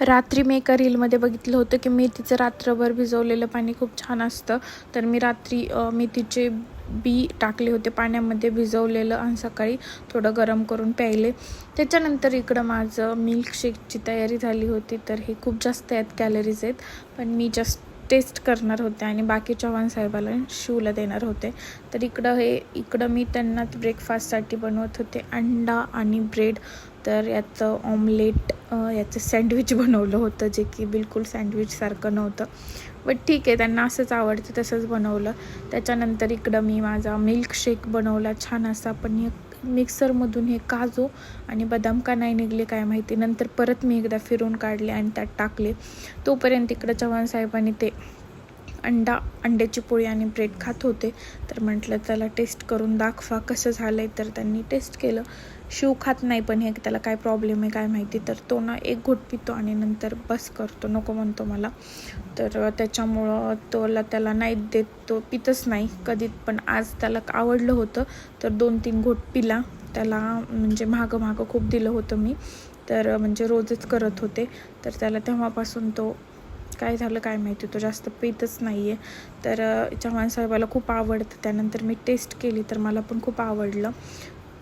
रात्री मी एका रीलमध्ये बघितलं होतं की मेथीचं रात्रभर भिजवलेलं पाणी खूप छान असतं. तर मी रात्री मेथीचे बी टाकले होते पाण्यामध्ये भिजवलेलं आणि सकाळी थोडं गरम करून प्यायले. त्याच्यानंतर इकडं माझं मिल्कशेकची तयारी झाली होती. तर हे खूप जास्त आहेत कॅलरीज आहेत. पण मी जस्ट टेस्ट करणार होते आणि बाकी चव्हाण साहेबाला शिवला देणार होते. तर इकडं हे इकडं मी त्यांना ब्रेकफास्टसाठी बनवत होते. अंडा आणि ब्रेड तर याचं ऑमलेट याचं सँडविच बनवलं होतं जे की बिलकुल सँडविचसारखं नव्हतं. बट ठीक आहे त्यांना असंच आवडतं तसंच बनवलं. त्याच्यानंतर इकडं मी माझा मिल्कशेक बनवला छान असा पण एक मिक्सरमधून हे काजू आणि बदाम का नाही निघले काय माहिती. नंतर परत मी एकदा फिरून काढले आणि त्यात टाकले. तोपर्यंत इकडं चव्हाण साहेबांनी ते अंडा अंड्याची पोळी आणि ब्रेड खात होते. तर म्हटलं त्याला टेस्ट करून दाखवा कसं झालं आहे तर त्यांनी टेस्ट केलं. शिव खात नाही पण हे त्याला काय प्रॉब्लेम आहे काय माहिती. तर तो ना एक घोट पितो आणि नंतर बस करतो. नको म्हणतो मला. तर त्याच्यामुळं तोला त्याला नाही देत तो पितच नाही कधी पण आज त्याला आवडलं होतं तर दोन तीन घोट पिला. त्याला म्हणजे मागं मागं खूप दिलं होतं मी. तर म्हणजे रोजच करत होते. तर त्याला तेव्हापासून तो काय झालं काय माहिती तो जास्त पितच नाही आहे तर चव्हाण साहेबाला खूप आवडतं. त्यानंतर मी टेस्ट केली तर मला पण खूप आवडलं.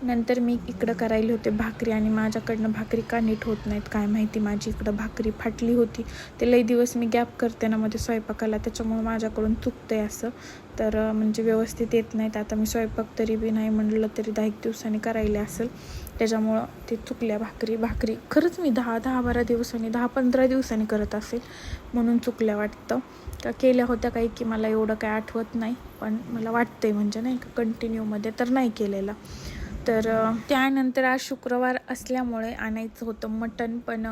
नंतर मी इकडं करायले होते भाकरी आणि माझ्याकडनं भाकरी का नीट होत नाहीत काय माहिती? माझी इकडं भाकरी फाटली होती. ते लई दिवस मी गॅप करते ना मध्ये स्वयंपाकाला त्याच्यामुळे माझ्याकडून चुकतं आहे असं. तर म्हणजे व्यवस्थित येत नाहीत. आता मी स्वयंपाक तरी बी नाही म्हणलं तरी दहा एक दिवसांनी करायला असेल. त्याच्यामुळं ते चुकल्या भाकरी. भाकरी खरंच मी दहा दहा बारा दिवसांनी दहा पंधरा दिवसांनी करत असेल म्हणून चुकल्या वाटतं. का केल्या होत्या काही की मला एवढं काय आठवत नाही. पण मला वाटतंय म्हणजे नाही का कंटिन्यूमध्ये तर नाही केलेलं. तर त्यानंतर आज शुक्रवार असल्यामुळे आणायचं होतं मटण पण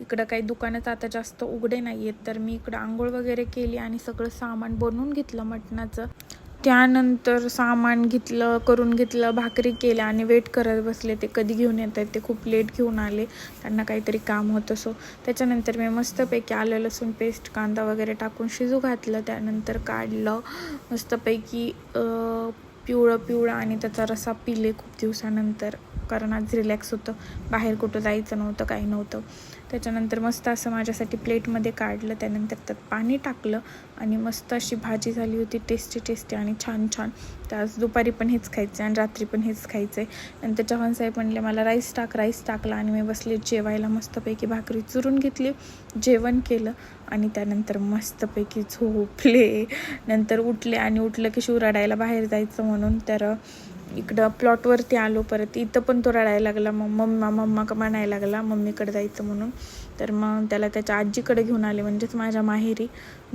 इकडं काही दुकानात आता जास्त उघडे नाही आहेत तर मी इकडं आंघोळ वगैरे केली आणि सगळं सामान बनवून घेतलं मटणाचं. त्यानंतर सामान घेतलं करून घेतलं भाकरी केल्या आणि वेट करत बसले. ते कधी घेऊन येत आहेत ते खूप लेट घेऊन आले. त्यांना काहीतरी काम होतं सो त्याच्यानंतर मी मस्तपैकी आलं लसूण पेस्ट कांदा वगैरे टाकून शिजू घातलं. त्यानंतर काढलं. मस्तपैकी पिवळं पिवळं आणि त्याचा रसा पिले खूप दिवसानंतर. कारण आज रिलॅक्स होतं. बाहेर कुठं जायचं नव्हतं काही नव्हतं. त्याच्यानंतर मस्त असं माझ्यासाठी प्लेटमध्ये काढलं. त्यानंतर त्यात पाणी टाकलं आणि मस्त अशी भाजी झाली होती टेस्टी टेस्टी आणि छान छान. तर आज दुपारी पण हेच खायचं आणि रात्री पण हेच खायचं आहे नंतर चव्हाण साहेब म्हणले मला राईस टाक राईस टाकला आणि मी बसले जेवायला मस्तपैकी भाकरी चुरून घेतली जेवण केलं आणि त्यानंतर मस्तपैकी झोपले. नंतर उठले आणि उठलं की शिवराडायला बाहेर जायचं म्हणून. तर इकडं प्लॉटवरती आलो परत. इथं पण तो रडायला लागला. मग मम्मा मम्मा का म्हणायला लागला मम्मीकडे जायचं म्हणून. तर मग त्याला त्याच्या आजीकडे घेऊन आले म्हणजेच माझ्या माहेरी.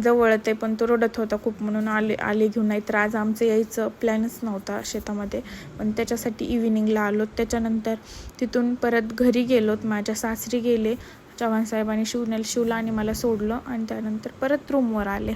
जवळच आहे पण तो रडत होता खूप म्हणून आले आले घेऊन. नाही तर आज आमचं यायचं प्लॅनच नव्हता शेतामध्ये. पण त्याच्यासाठी इव्हिनिंगला आलो त्याच्यानंतर तिथून परत घरी गेलोत. माझ्या सासरी गेले. चव्हाण साहेबांनी शिवनेल शिवला आणि मला सोडलं. आणि त्यानंतर परत रूमवर आले.